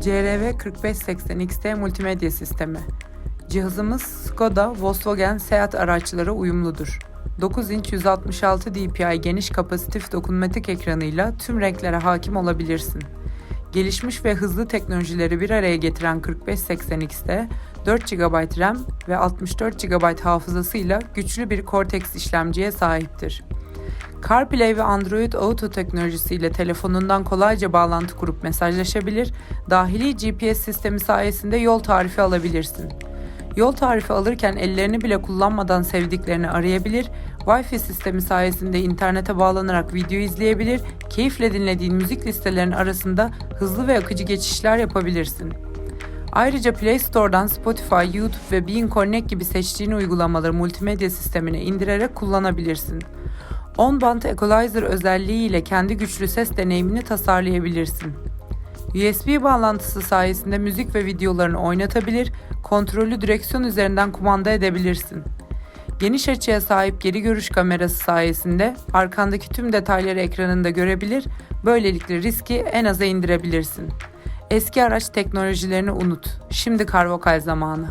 CRV 4580 XT multimedya sistemi. Cihazımız Skoda, Volkswagen, Seat araçlara uyumludur. 9 inç 166 dpi geniş kapasitif dokunmatik ekranıyla tüm renklere hakim olabilirsin. Gelişmiş ve hızlı teknolojileri bir araya getiren 4580X'te 4 GB RAM ve 64 GB hafızasıyla güçlü bir Cortex işlemciye sahiptir. CarPlay ve Android Auto teknolojisiyle telefonundan kolayca bağlantı kurup mesajlaşabilir, dahili GPS sistemi sayesinde yol tarifi alabilirsin. Yol tarifi alırken ellerini bile kullanmadan sevdiklerini arayabilir, Wi-Fi sistemi sayesinde internete bağlanarak video izleyebilir, keyifle dinlediğin müzik listelerinin arasında hızlı ve akıcı geçişler yapabilirsin. Ayrıca Play Store'dan Spotify, YouTube ve Bean Connect gibi seçtiğin uygulamaları multimedya sistemine indirerek kullanabilirsin. On-band equalizer özelliği ile kendi güçlü ses deneyimini tasarlayabilirsin. USB bağlantısı sayesinde müzik ve videolarını oynatabilir, kontrolü direksiyon üzerinden kumanda edebilirsin. Geniş açıya sahip geri görüş kamerası sayesinde arkandaki tüm detayları ekranında görebilir, böylelikle riski en aza indirebilirsin. Eski araç teknolojilerini unut. Şimdi Carvokal zamanı.